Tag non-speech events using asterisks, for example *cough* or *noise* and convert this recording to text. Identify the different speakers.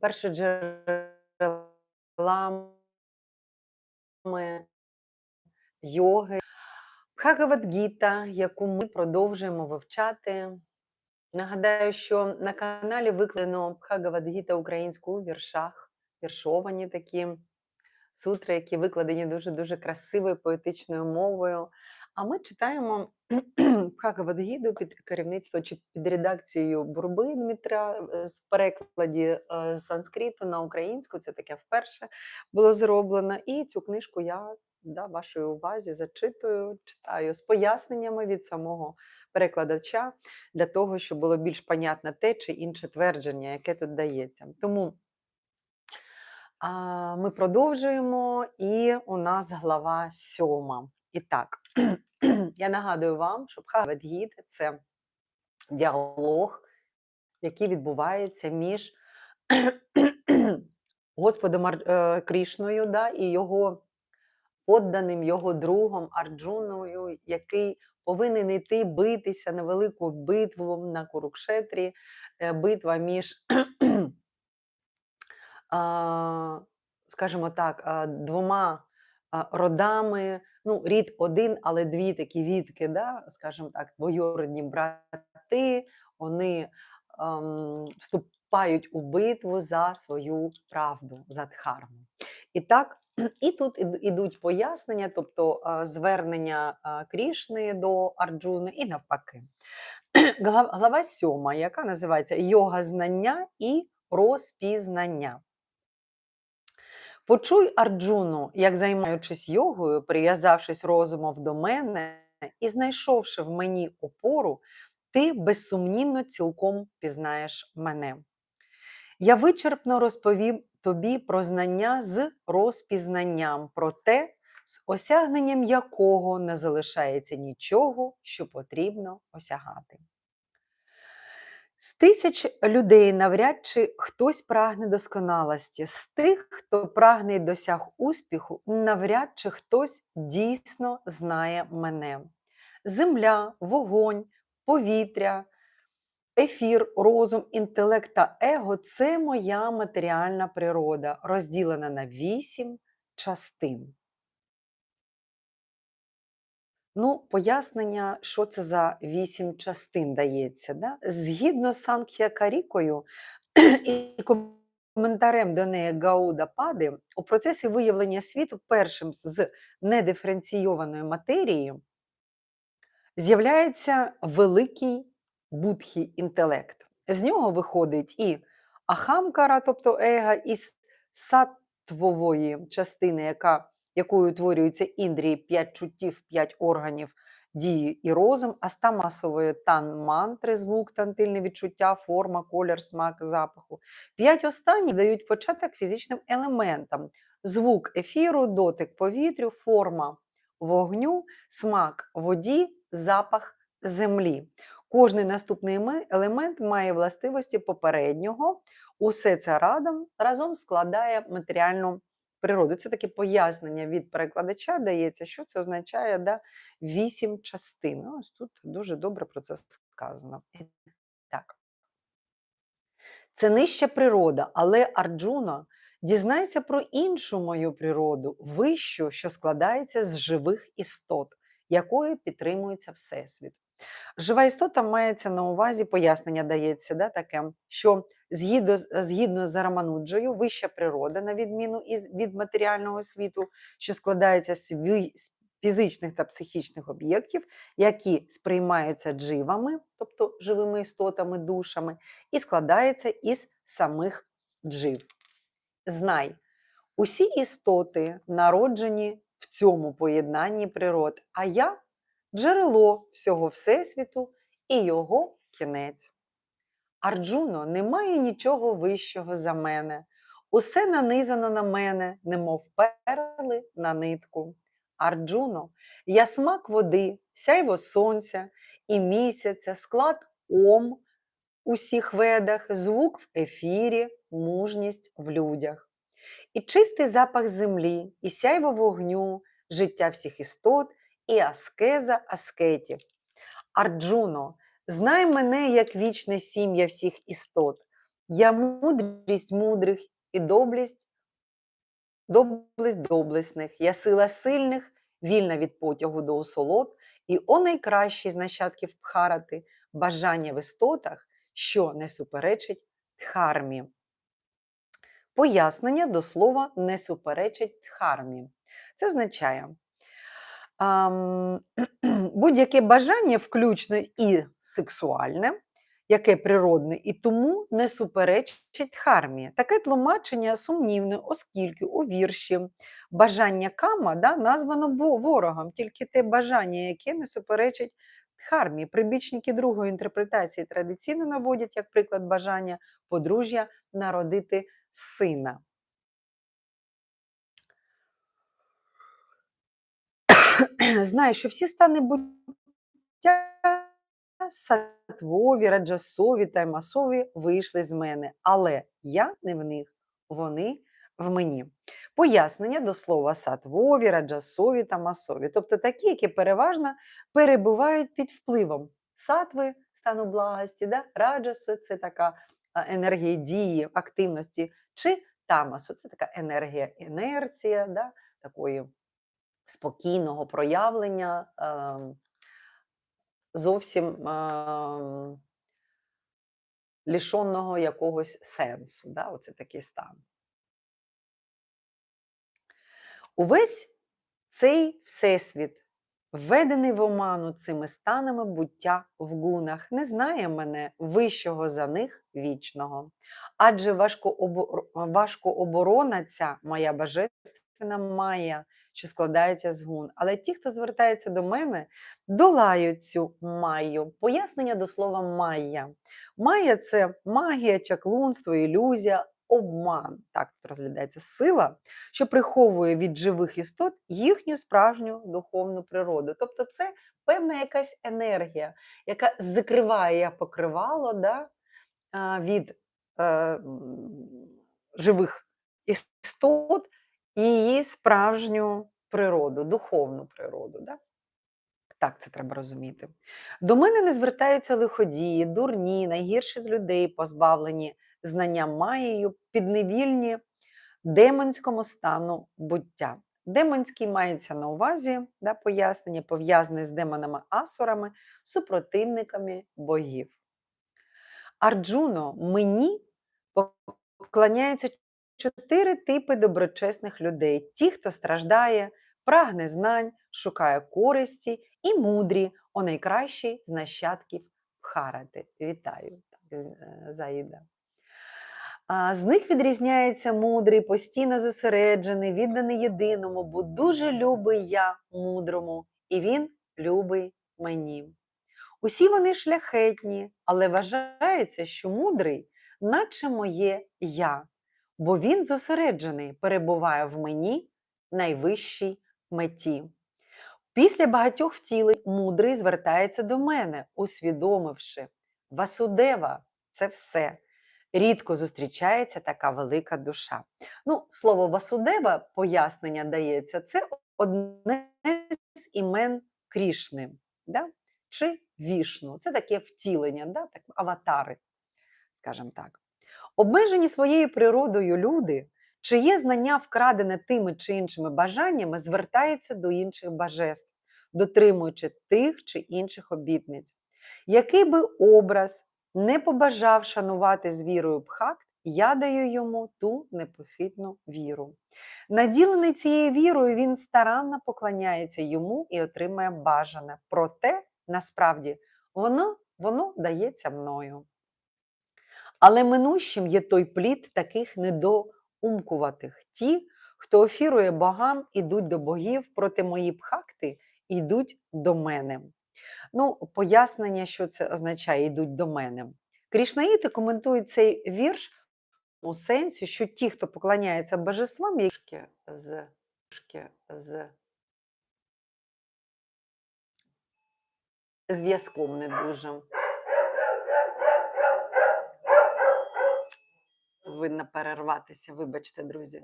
Speaker 1: першоджерелами йоги. Бхагавадгіта, яку ми продовжуємо вивчати. Нагадаю, що на каналі викладено Бхагавадгіта українською у віршах, віршовані такі сутри, які викладені дуже-дуже красивою поетичною мовою. А ми читаємо *clears throat* Бхагавадгіту під керівництвом чи під редакцією Бурби Дмитра е, з перекладі е, з санскриту на українську. Це таке вперше було зроблено. І цю книжку я да, вашій увазі зачитую, читаю з поясненнями від самого перекладача для того, щоб було більш понятно те чи інше твердження, яке тут дається. Тому а, ми продовжуємо, і у нас глава сьома. І так, *clears throat* я нагадую вам, що Бхагавадгіта – це діалог, який відбувається між *clears throat* Господом е, Крішною да, і його подданим, його другом Арджуною, який повинен йти битися на велику битву на Курукшетрі, е, битва між, *clears throat* скажімо так, двома родами. Ну, рід один, але дві такі відки, да, скажімо так, двоюродні брати, вони ем, вступають у битву за свою правду, за дхарму. І так, *clears throat* і тут ідуть пояснення, тобто звернення Крішни до Арджуни і навпаки. *clears throat* Глава сьома, яка називається Йога знання і розпізнання. Почуй Арджуну, як займаючись йогою, прив'язавшись розумом до мене і знайшовши в мені опору, ти безсумнівно цілком пізнаєш мене. Я вичерпно розповім тобі про знання з розпізнанням, про те, з осягненням якого не залишається нічого, що потрібно осягати. З тисяч людей навряд чи хтось прагне досконалості, з тих, хто прагне й досяг успіху, навряд чи хтось дійсно знає мене. Земля, вогонь, повітря, ефір, розум, інтелект та его це моя матеріальна природа, розділена на вісім частин. Ну, пояснення, що це за вісім частин дається. Да? Згідно з Санкх'я Карікою *clears throat* і коментарем до неї Гауда Пади, у процесі виявлення світу першим з недиференційованої матерії з'являється великий будхі інтелект. З нього виходить і ахамкара, тобто ега, із сатвової частини, яка, якою утворюються індрії, п'ять чуттів, п'ять органів дії і розум, а з тамасової тан мантри, звук, тантильне відчуття, форма, колір, смак, запаху. П'ять останніх дають початок фізичним елементам: звук ефіру, дотик повітрю, форма вогню, смак воді, запах землі. Кожний наступний елемент має властивості попереднього. Усе це радом, разом складає матеріальну природу. Це таке пояснення від перекладача дається, що це означає да, вісім частин. Ось тут дуже добре про це сказано. Так. Це нижча природа, але Арджуна, дізнайся про іншу мою природу, вищу, що складається з живих істот, якою підтримується Всесвіт. Жива істота мається на увазі, пояснення дається, да, таке, що згідно, згідно з Рамануджею, вища природа, на відміну із, від матеріального світу, що складається з фізичних та психічних об'єктів, які сприймаються дживами, тобто живими істотами, душами, і складається із самих джив. Знай, усі істоти народжені в цьому поєднанні природ, а я джерело всього Всесвіту і його кінець. Арджуно, немає нічого вищого за мене. Усе нанизано на мене, немов перли на нитку. Арджуно, я смак води, сяйво сонця і місяця, склад ом у всіх ведах, звук в ефірі, мужність в людях. І чистий запах землі, і сяйво вогню, життя всіх істот, і аскеза аскетів. Арджуно, знай мене як вічне сім'я всіх істот. Я мудрість мудрих і доблесть, доблесть доблесних, я сила сильних, вільна від потягу до осолод, і о найкращий з нащадків Пхарати, бажання в істотах, що не суперечить дхармі. Пояснення до слова не суперечить дхармі. Це означає, *clears throat* будь-яке бажання, включно і сексуальне, яке природне, і тому не суперечить дхармі. Таке тлумачення сумнівне, оскільки у вірші бажання кама да, названо ворогом, тільки те бажання, яке не суперечить дхармі. Прибічники другої інтерпретації традиційно наводять як приклад бажання подружжя народити сина. *clears throat* Знаю, що всі стани буття сатвові, раджасові та масові вийшли з мене, але я не в них, вони в мені. Пояснення до слова сатвові, раджасові та масові, тобто такі, які переважно перебувають під впливом сатви, стану благості, да? раджаси це така енергія дії, активності, чи тамасу це така енергія інерція, да? такої спокійного проявлення. ем, зовсім ем, якогось сенсу. Да? Оце такий стан. Увесь цей всесвіт, введений в оману цими станами буття в гунах, не знає мене вищого за них вічного. Адже важко оборона ця моя божественна має, що складається з гун. Але ті, хто звертається до мене, долають цю маю. Пояснення до слова майя. Майя це магія, чаклунство, ілюзія, обман. Так розглядається сила, що приховує від живих істот їхню справжню духовну природу. Тобто, це певна якась енергія, яка закриває покривало да, від е, живих істот її справжню природу, духовну природу. Да? Так це треба розуміти. До мене не звертаються лиходії, дурні, найгірші з людей, позбавлені знання маєю, підневільні демонському стану буття. Демонський мається на увазі да, пояснення, пов'язане з демонами-асурами, супротивниками богів. Арджуно, мені поклоняються чотири типи доброчесних людей: ті, хто страждає, прагне знань, шукає користі і мудрі, о найкращий з нащадків Бхарати. Вітаю, е, Заїда. З них відрізняється мудрий, постійно зосереджений, відданий єдиному, бо дуже любий я мудрому, і він любий мені. Усі вони шляхетні, але вважається, що мудрий, наче моє я, бо він зосереджений, перебуває в мені найвищій меті. Після багатьох втілень мудрий звертається до мене, усвідомивши Васудева це все. Рідко зустрічається така велика душа. Ну, слово Васудева пояснення дається, це одне з імен Крішни да? чи Вішну. Це таке втілення, да? так, аватари, скажімо так. Обмежені своєю природою люди, чиє знання вкрадене тими чи іншими бажаннями, звертаються до інших божеств, дотримуючи тих чи інших обітниць. Який би образ не побажав шанувати з вірою Бхакт, я даю йому ту непохитну віру. Наділений цією вірою, він старанно поклоняється йому і отримає бажане. Проте, насправді, воно, воно дається мною. Але минущим є той плід таких недоумкуватих. Ті, хто офірує богам, ідуть до богів, проти мої бхакти йдуть до мене. Ну, пояснення, що це означає, йдуть до мене. Крішнаїти коментують цей вірш у сенсі, що ті, хто поклоняється божествам, які з, з зв'язком не дуже. Винна перерватися, вибачте, друзі.